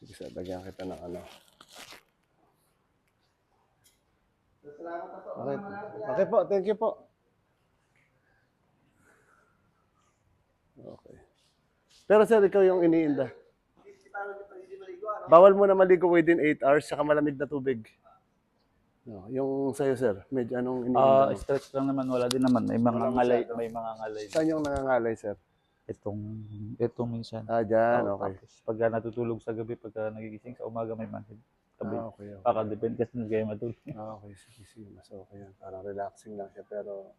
Sige sir, lagyan kita ng ano. Okay. okay po, thank you po. Okay. Pero sir, ikaw yung iniinda. Bawal mo na maligo within 8 hours saka malamig na tubig. No, yung sa'yo sir, medyo anong iniinda Ah, mo? stretch lang naman, wala din naman. May mga Wala ngalay, may mga ngalay. Saan yung nangangalay sir? Itong, itong minsan. Ah, dyan, Oo, okay. Tapos pagka natutulog sa gabi, pagka nagigising sa umaga may manhid. Tabi. Ah, okay, okay. Baka depende kasi na kayo matulog. Ah, okay, sige, sige. Mas okay yan. Parang relaxing lang siya, pero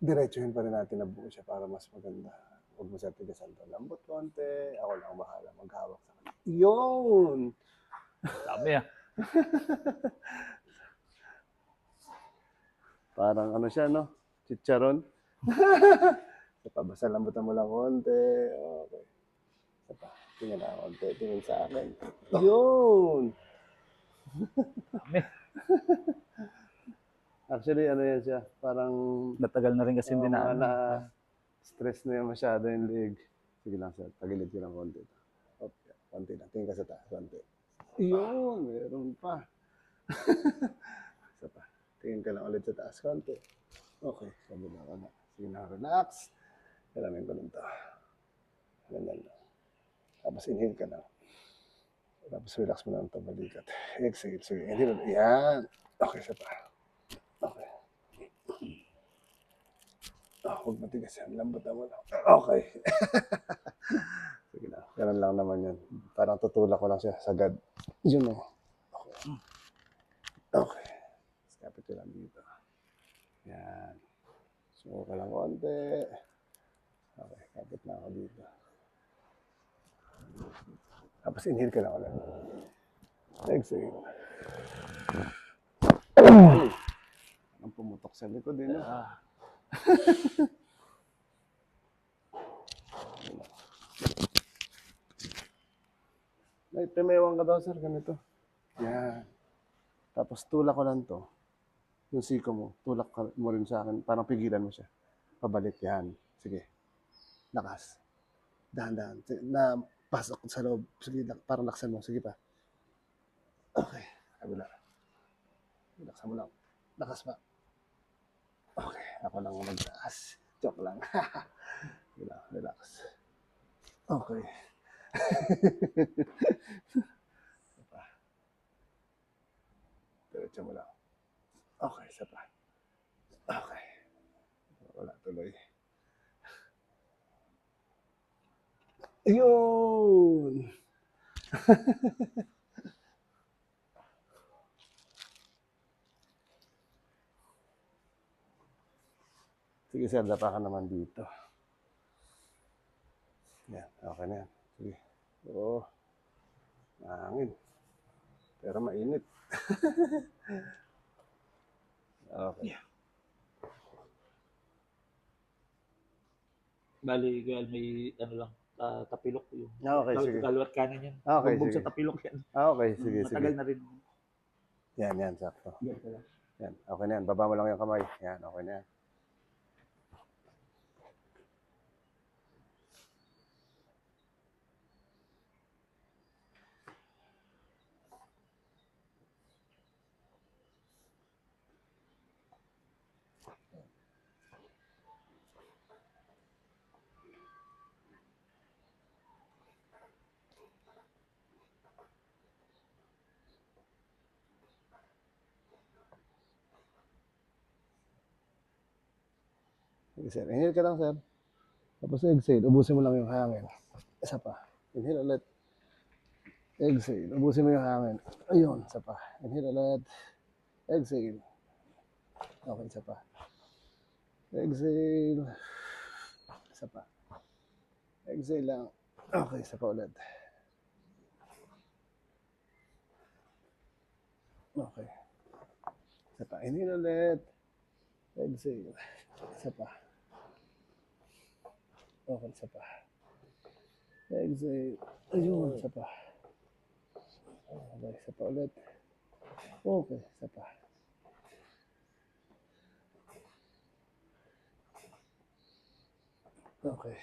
diretsuhin pa rin natin na buo siya para mas maganda. Huwag mo siya tigasan to. Lambot konti. Ako lang bahala maghawak sa kanya. Yun! Sabi ah. Parang ano siya, no? Chicharon. Isa pa, basta lambutan mo lang konti. Okay. Isa pa. Tingnan na konti. Tingin sa akin. Yun! Actually, ano yan siya? Parang Natagal na rin kasi hindi na. Oo, ano. na stress na yan masyado yung leg. Sige lang sir, tagilid ko lang konti. Yan, konti lang. Tingin ka sa taas, konti. Yun, meron pa. Isa pa. Tingin ka lang ulit sa taas, konti. Okay, sabi na na. Sige na, relax. Ko lang to. Ganyan lang. Tapos inhale ka lang. Tapos relax mo lang ito, balikat. Exhale, sige. Inhale, yan. Okay, isa pa. Okay. Ah, huwag matigas yan. Lambot na lang. Okay. Sige na. Ganun lang naman yun. Parang tutulak ko lang siya sagad. Yun o. Okay. Okay. Tapos kapit lang dito. Yan. Sumo ka lang konti. Okay. Kapit na ako dito. Tapos inhale ka lang ulit. Exhale. Ang pumutok sa likod din. Eh, no? Ah, May tumewang ka daw, sir, ganito. Yan. Tapos tulak ko lang to. Yung siko mo, tulak mo rin sa akin. Parang pigilan mo siya. Pabalik, yan. Sige. Lakas. Dahan-dahan. Na pasok sa loob. Sige, parang laksan mo. Sige pa. Okay. Kabila. Laksan mo lang. Lakas pa. Okay. Ako lang ang magtaas. Joke lang. Relax. Okay. isa pa. Diretso mo lang. Okay, isa pa. Okay. Wala tuloy. Yun! Sige sir, dapa ka naman dito. Yan, okay na yan. Sige. Oo. Mahangin. Pero mainit. okay. bali, well, may ano lang, ah, tapilok yung. Ah, Okay, Kal- sige. Kaliwat kanan yan. Okay, Bugbog sige. sa tapilok yan. Ah, okay, sige, sige. Matagal na rin. Yan, yan, sakto. Yan. Yan, okay na yan. Baba mo lang yung kamay. Yan, okay na yan. Sir. Inhale ka lang, sir. Tapos exhale. Ubusin mo lang yung hangin. Isa pa. Inhale ulit. Exhale. Ubusin mo yung hangin. Ayun, isa pa. Inhale ulit. Exhale. Okay, isa pa. Exhale. Isa pa. Exhale lang. Okay, isa pa ulit. Okay. Isa pa. Inhale ulit. Exhale. Isa pa. Okay, isa pa. Exhale. Ayun, isa pa. Okay, isa pa ulit. Okay, isa pa. Okay.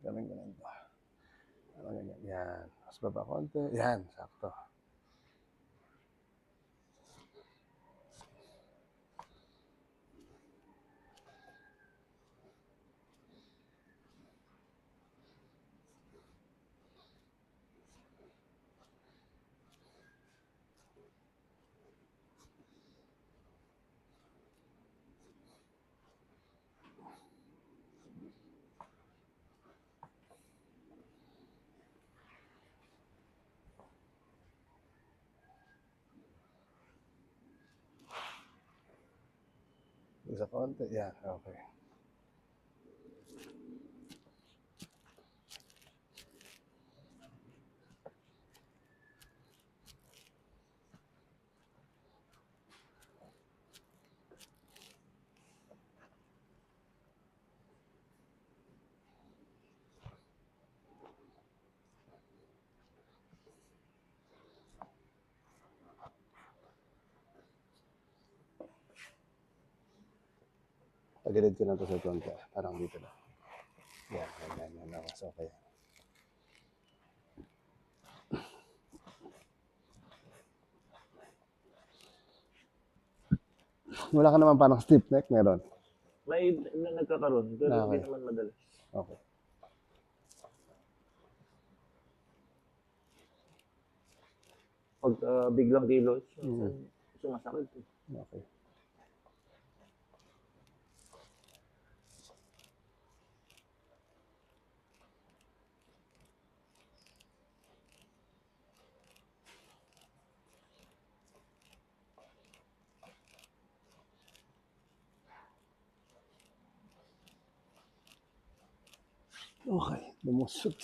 Ganun, ganun to. Parang ganyan. Yan. Mas baba konti. Yan. Sakto. Yan. Okay. Tagilid ko na to sa konti. Parang dito na. Yan. Yan. Yan. Yan. Lakas. Okay. Wala ka naman parang stiff neck, meron. May na, nagkakaroon, pero Ah, hindi okay. naman madalas. Okay. Pag ah, biglang kilos, Mm. sumasakit. eh. Okay. Lumusot.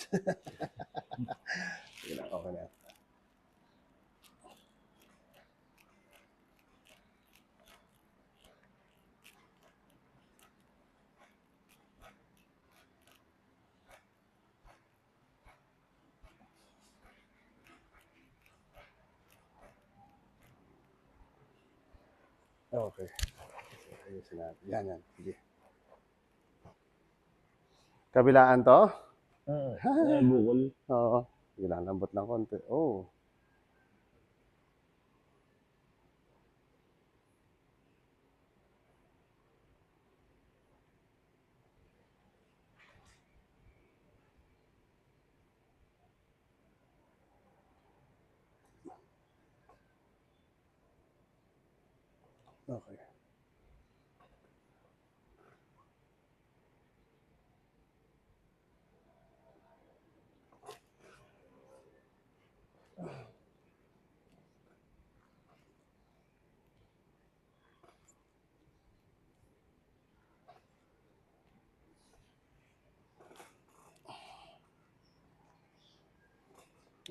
Sige na, okay na. Okay. Ayusin natin. Yan, yan. Sige. Kabilaan to? Mm. Bukol. Oo. Sige lang, konti. Oh. Okay.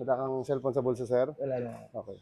Wala kang cellphone sa bulsa, sir? Wala na. Okay.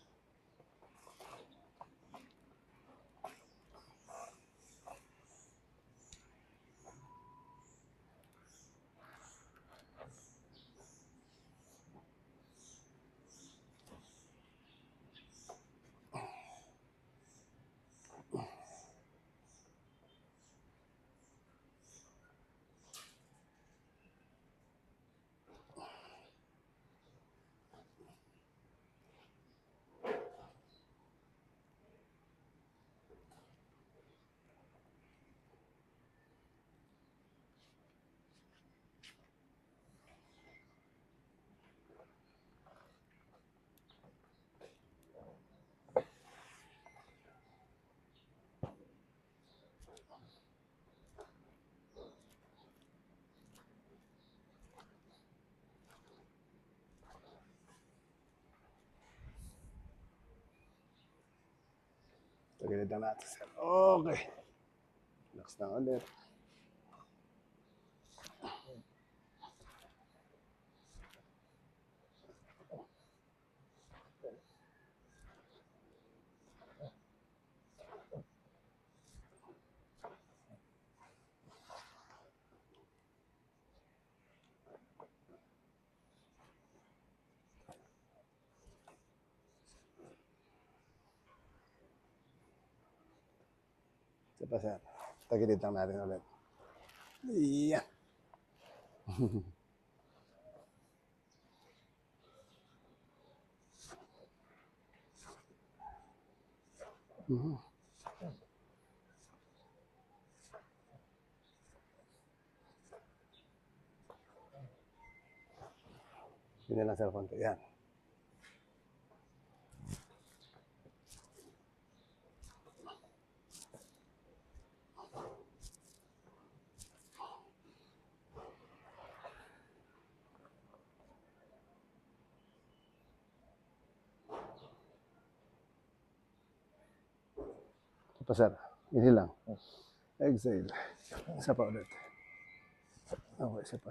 Tagilid lang natin. Okay. Relax na ulit. pa, sir. Tagilid lang natin ulit. Yan. Yeah. Mm-hmm. Hindi na lang sa. Yan. Pa sir. Inhale lang. Exhale. Isa pa ulit. Okay, isa pa.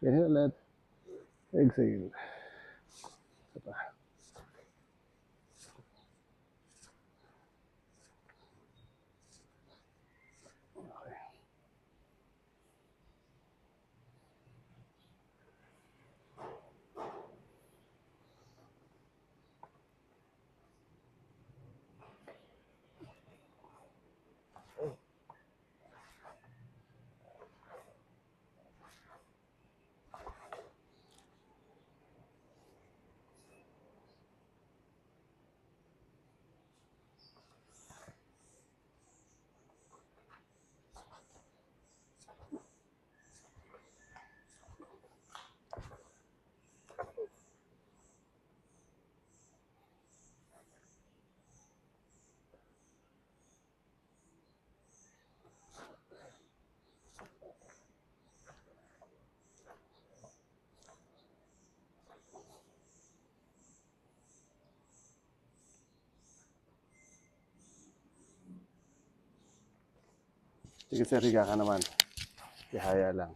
Inhale ulit. Exhale. Isa pa. Okay. Sige sir, higa ka naman. Ihaya lang.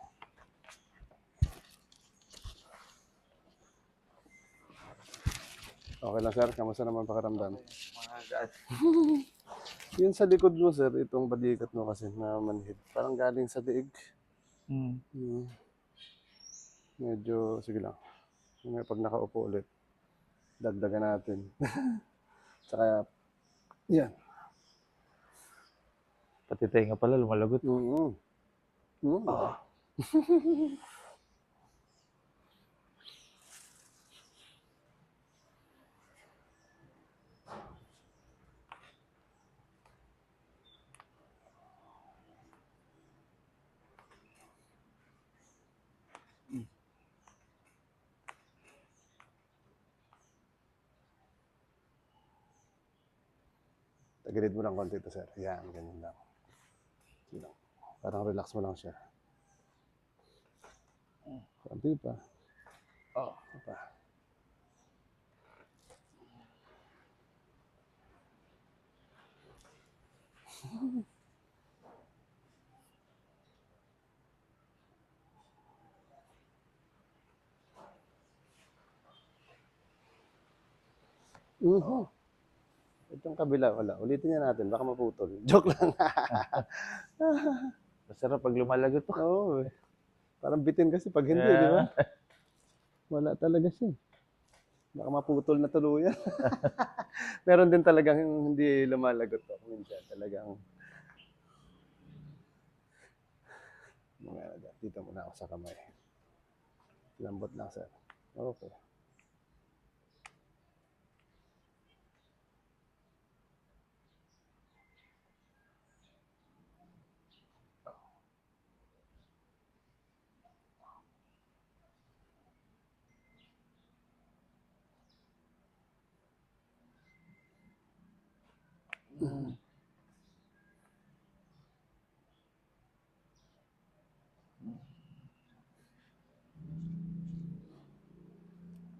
Okay lang sir, kamusta naman gaan. Yun sa likod mo sir, itong balikat mo kasi na manhid. Parang galing sa liig. Hmm. Hmm. Medyo, sige lang. May pag nakaupo ulit, dagdagan natin. Saka, yan. Pati tenga pala, lumalagot. Mm mm Tagilid mo lang konti ito, sir. Yan, ganyan lang. Sige lang. Parang relax mo lang siya. Konti pa. Oh, Itong kabila, wala. Ulitin niya natin. Baka maputol. Joke lang. Masarap pag lumalagot to. Oo eh. Parang bitin kasi pag hindi, Yeah. di ba? Wala talaga siya. Baka maputol na tuluyan. Meron din talagang hindi lumalagot to. Minsan talagang mga dito muna ako sa kamay. Lambot lang sir. Okay.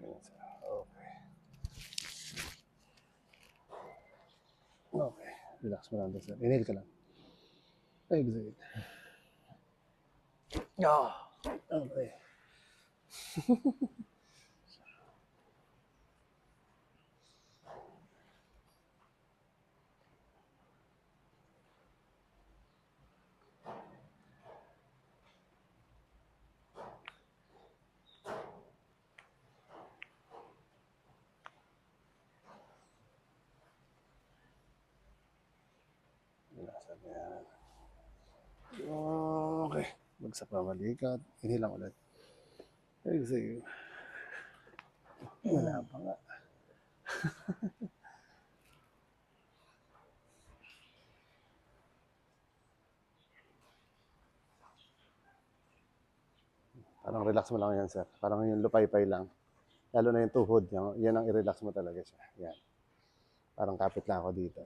Ganyan sir. Okay. Okay. Relax mo lang sir. Inhale ka lang. Exhale. Ah. Okay. Relax yan. Isa pa balikat. Inhale lang ulit. Exhale. Wala pa nga. Parang relax mo lang yan, sir. Parang yung lupay-pay lang. Lalo na yung tuhod. Yan ang i-relax mo talaga siya. Yan. Parang kapit lang ako dito.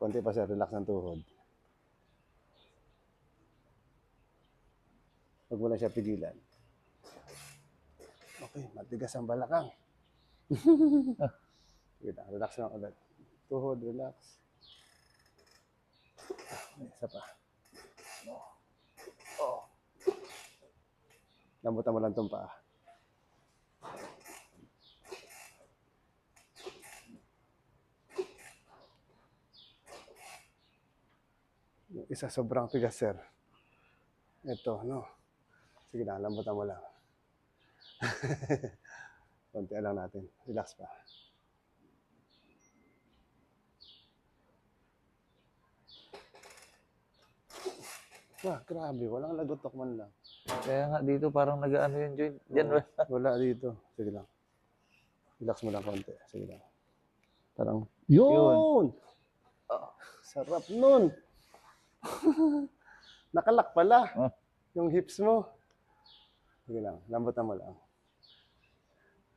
Konti pa, sir. Relax ng tuhod. Mo na siya pigilan. Okay, matigas ang balakang. Sige lang, relax lang ulit. Tuhod, relax. Okay, isa pa. Oh. Lambutan mo lang itong paa. Yung isa sobrang tigas, sir. Ito, no? Sige na, lambutan mo lang. Konti lang natin. Relax pa. Wah, grabe. Walang lagotok man lang. Kaya nga dito parang nag-ano yung joint. Diyan ba? Wala dito. Sige lang. Relax mo lang konti. Sige lang. Parang, yun! Ah, sarap nun! Nakalak pala. Ah. Yung hips mo. Sige lang. Lambutan mo lang.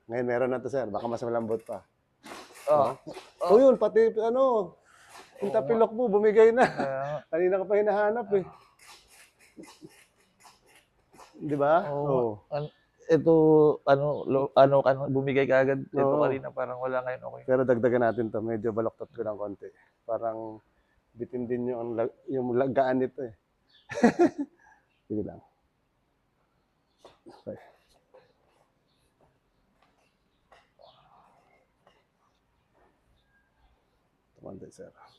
Ngayon meron na to, sir. Baka mas malambot pa. Oo. O yun, pati ano, yung tapilok mo, bumigay na. Kanina ka pa hinahanap eh. Di ba? Oo. An- ito, ano, lo, ano, ano, bumigay ka agad. Ito Oo. kanina parang wala ngayon okay. Pero dagdagan natin to. Medyo baloktot ko ng konti. Parang bitin din yung, lag- yung lagaan nito eh. Sige lang. Okay. Tumanda, sir. Okay.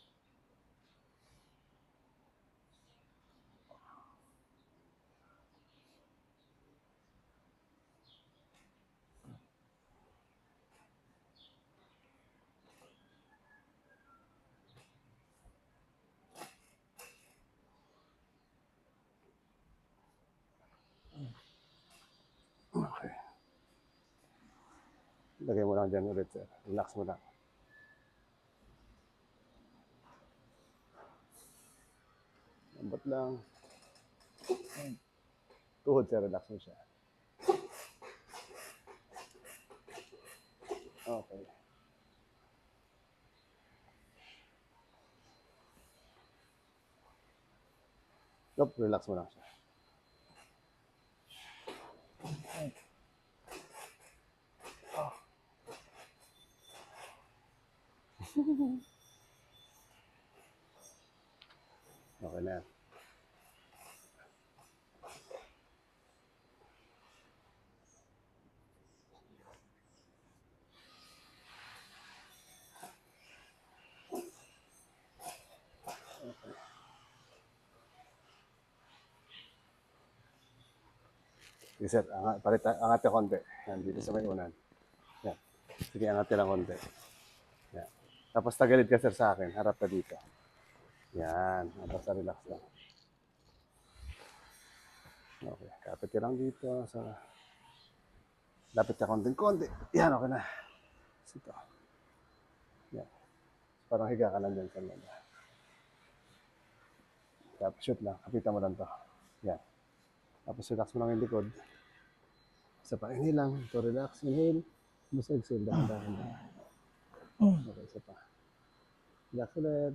Lagay mo lang dyan ulit, sir. Relax mo lang. Lambot lang. Tuhod, sir. Relax mo siya. Okay. Yup, relax mo lang siya. Okay na. Sige sir, angat, palit, angat konti. Yan, dito sa may unan. Yan. Sige, angat lang konti. Tapos tagalid ka sir sa akin, harap ka dito. Yan, basta relax lang. Okay, kapit ka lang dito sa... Lapit ka konting konti. Yan, okay na. Sito. Yan. Parang higa ka lang dyan sa loob. Tapos shoot lang, kapitan mo lang to. Yan. Tapos relax mo lang yung likod. Isa pa, inhale lang. To relax, inhale. Mas exhale, dahan-dahan lang. Okay, isa pa. Relax ulit.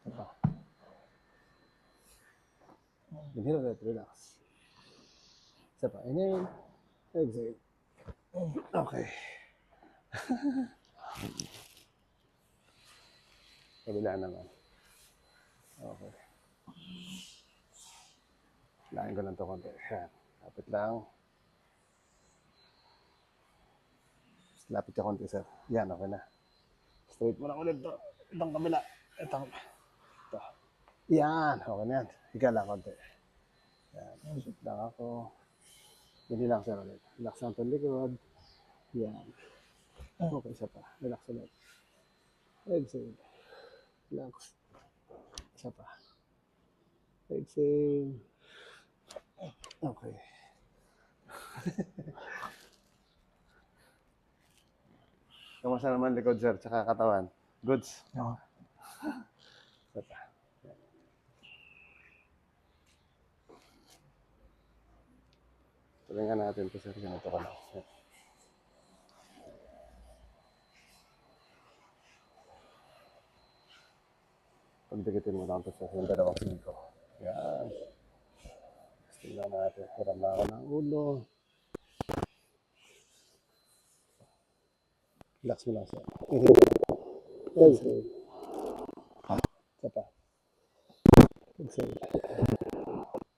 Isa pa. Inhale ulit, relax. Isa pa, inhale. Exhale. Okay. Kabila naman. Okay. Lain ko lang to konti. Yan. Lapit lang. Lapit ka konti, sir. Yan, okay na. Straight mo lang ulit to. Itong kabila. Itong. Ito. Yan. Okay na yan. Higa lang konti. Yan. Shoot lang ako. Hindi lang, sir, ulit. Relax lang itong likod. Yan. Okay, isa pa. Relax ulit. Exhale. Relax. Isa pa. Exhale. Okay. Kamusta naman likod, sir, tsaka katawan? Goods? Oo. Nga natin ito, sir. Ganito ka lang. Pagdikitin mo lang ito sa yung dalawang singko. Yan. Tingnan natin. Hiram na ako ng ulo. Relax mo lang, sir. Exhale. Isa pa. Exhale.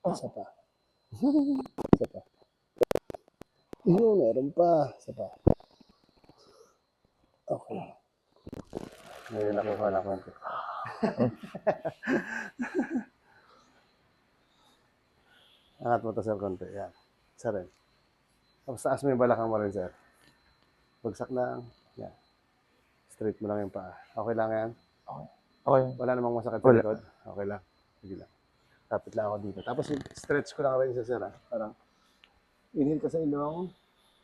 Isa pa. Isa pa. Yun, meron pa. Isa pa. Okay. Ngayon ako pala konti. Angat mo to sir konti. Yan. Isa rin. Tapos taas mo yung balakang mo rin sir. Bagsak. Yan. Straight mo lang yung paa. Okay lang yan? Okay. Wala namang masakit sa likod? Okay lang. Sige lang. Kapit lang ako dito. Tapos yung stretch ko lang rin sa sir. ah. Parang inhale ka sa ilong.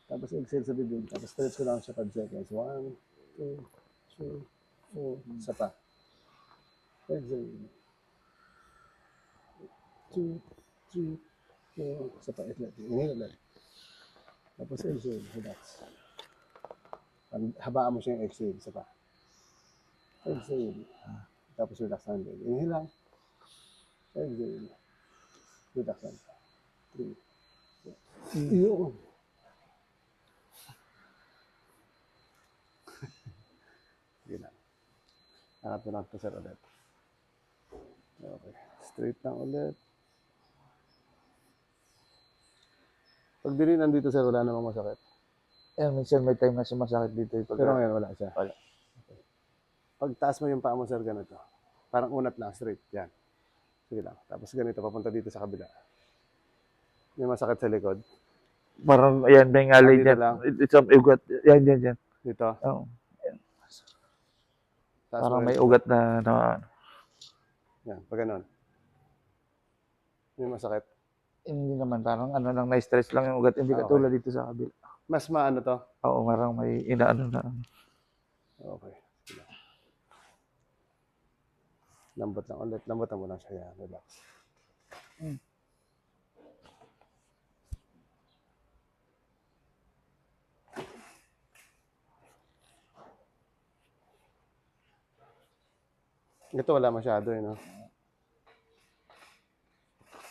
Tapos exhale sa bibig. Tapos stretch ko lang siya 5 seconds. 1, 2, 3, 4. Isa pa. Exhale. 2, 3, 4. Isa pa. Inhale ulit. Tapos exhale. Relax. Habaan mo siya yung exhale. Isa pa. Exhale. Tapos relax lang din. Inhale lang. Exhale. Relax lang. Three. four. Yun. Sige mo lang ito, sir, ulit. Okay. Straight lang ulit. Pag di rin nandito, sir, wala namang masakit. Ayan, minsan may time na sumasakit dito. eh, Pag, Pero ngayon, wala siya. Wala. Pag taas mo yung paa mo, sir, ganito. Parang unat lang, straight. Yan. Sige lang. Tapos ganito, papunta dito sa kabila. May masakit sa likod. parang, ayan, may ngalay Dito dyan. lang. It- It's some ugat. Yan, yan, yan. Dito. Oo. Taas Parang mo may ugat na, na Yan, pag ganun. May masakit. hindi naman, parang ano lang, na-stress lang yung ugat. Hindi Ah, okay. katulad dito sa kabila. Mas maano to. Oo, parang may inaano na. Okay. Lambot lang ulit. Lambotan mo lang siya. Yan, relax. Mm. Ito wala masyado eh, no?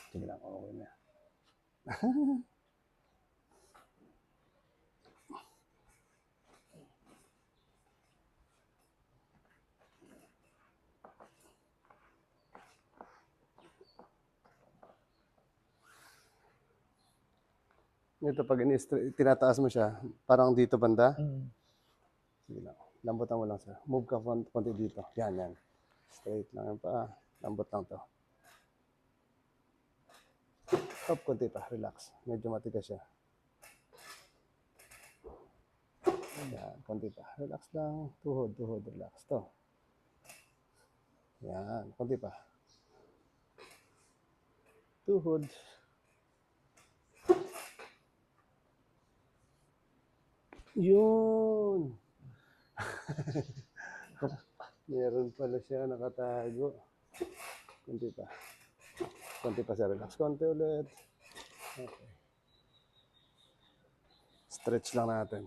Sige lang, okay na. Ito pag tinataas mo siya, parang dito banda. Mm. Sige lang. Lambutan mo lang siya. Move ka kon- konti dito. Yan, yan. Straight lang yung paa. Lambot lang to. Up konti pa. Relax. Medyo matigas siya. Yan. Konti pa. Relax lang. Tuhod, tuhod. Relax. To. Yan. Konti pa. Tuhod. Yun. Meron pala siya nakatago. Kunti pa. Kunti pa sa relax. Konti ulit. Okay. Stretch lang natin.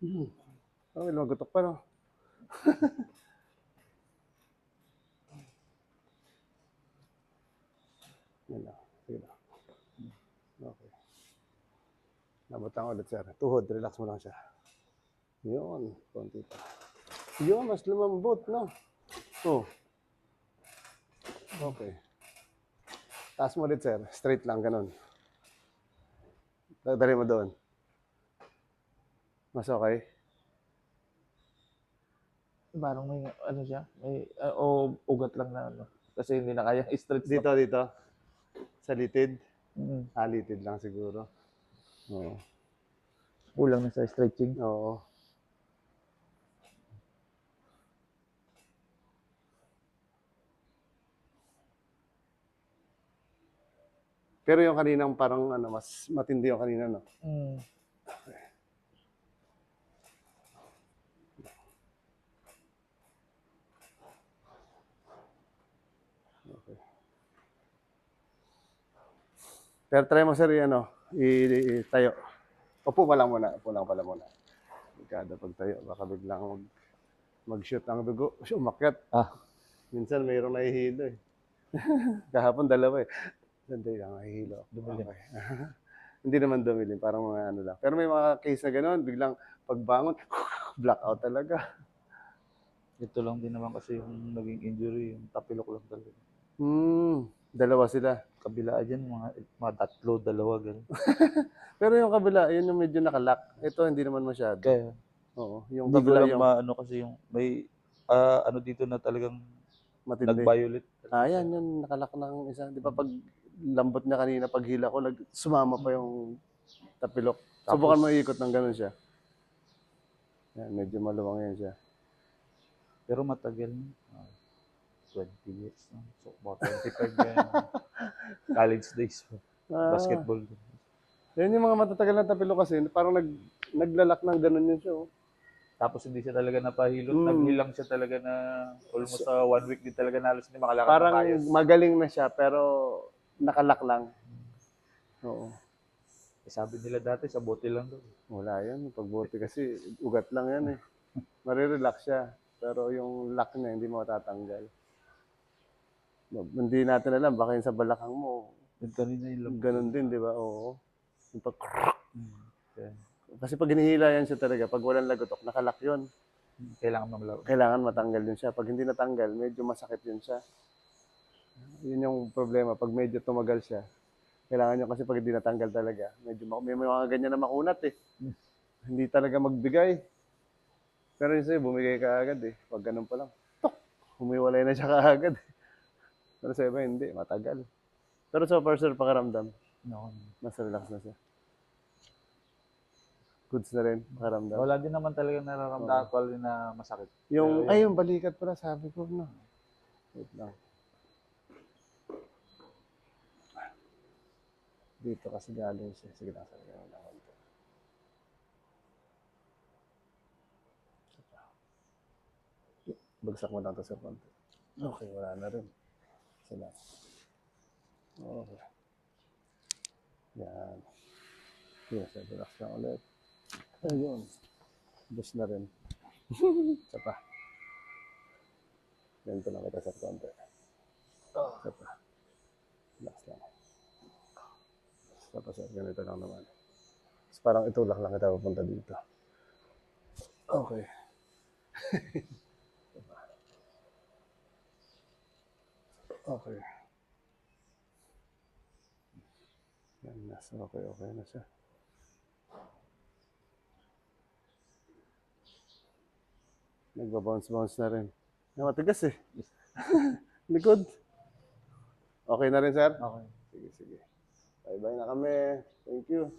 Hmm. Okay, lumagutok pa no? Yan lang. Sige lang. Okay. Labot lang ulit, sir. Tuhod, relax mo lang siya. Yun, konti pa. Yun, mas lumambot, no? Oh. Okay. Taas mo ulit, sir. Straight lang, ganun. Dali mo doon. Mas okay? Parang may, ano siya, may, ah, o ugat lang na ano. Kasi hindi na kaya i-stretch. Dito, dito. Sa litid. Mm. Alitid lang siguro. Oo. Kulang na sa stretching. Oo. Pero yung kaninang parang ano, mas matindi yung kanina, no? Mm. Pero try mo sir, ano, i- tayo. Upo pa lang muna, upo lang pala muna. Kada pag tayo, baka biglang mag, mag-shoot ang dugo. Kasi umakyat. Ah. Minsan mayroong nahihilo eh. Kahapon dalawa eh. Sandali lang, nahihilo. Dumilim. Okay. Hindi naman dumilim, parang mga ano lang. Pero may mga case na gano'n, biglang pagbangon, blackout talaga. Ito lang din naman kasi yung naging injury, yung tapilok lang talaga. Hmm, dalawa sila. Kabila dyan, mga, mga tatlo, dalawa, gano'n. Pero yung kabila, yun yung medyo nakalak. Ito hindi naman masyado. Kaya, Oo, yung hindi ko kabila lang yung maano kasi yung may, ah, ano dito na talagang matindi. nag-violet. Ah, yan, yun, nakalak ng isa. Di ba pag lambot niya kanina, pag hila ko, nag, sumama pa yung tapilok. Tapos- Subukan mo ikot ng ganun siya. Yan, medyo maluwang yan siya. Pero matagal na. Ah, 20 years na. So, about 25 yan. College days. Ah, Basketball. Yan yung mga matatagal na tapilok kasi, parang nag, naglalak ng ganun yun siya. Oh. Tapos hindi siya talaga napahilot. Mm. Naghilang siya talaga na almost sa one week din talaga na halos hindi makalakad Parang ng maayos. magaling na siya, pero nakalak lang. Oo. Eh, sabi nila dati sa bote lang daw. Wala yan. Pagbuti kasi, ugat lang yan eh. Marirelax siya. Pero yung lock niya, hindi mo matatanggal. Hindi natin alam, baka yung sa balakang mo, Yung kanina yung ganun din, di ba? Oo. Yung pag, Mm. Kaya, kasi pag hinihila yan siya talaga, pag walang lagotok, nakalak yun. kailangan mamalaw. Kailangan matanggal yun siya. Pag hindi natanggal, medyo masakit yun siya. Yun yung problema. Pag medyo tumagal siya, kailangan nyo kasi pag hindi natanggal talaga, medyo ma- may mga ganyan na makunat eh. Hmm. Hindi talaga magbigay. Pero yun sa'yo, bumigay ka agad eh. Pag ganun pa lang, tok! Humiwalay na siya kaagad eh. Pero sa iba, hindi. Matagal. Pero so far, sir, pakaramdam. No. Mas relax na siya. Goods na rin, pakaramdam. Wala din naman talaga nararamdaman actually na masakit. Yung, Pero ay, yung balikat pala, sabi ko, no. Wait lang. Dito kasi galing siya. Sige lang, sige lang. lang. Bagsak mo lang ito, sir, konti. Okay, wala na rin. Sila. Okay. Yan. Yes, relax lang ulit. Ayun. Bus na rin. Isa pa. Ganito lang kita sa konti. Isa pa. Relax lang. Isa pa sir, ganito lang naman. Parang itulak lang kita papunta dito. Okay. Isa pa. Okay. Yan, nasa okay, okay na siya. Nagbabounce-bounce na rin. Matigas eh. Likod. Okay na rin, sir? Okay. Sige, sige. Bye-bye na kami. Thank you.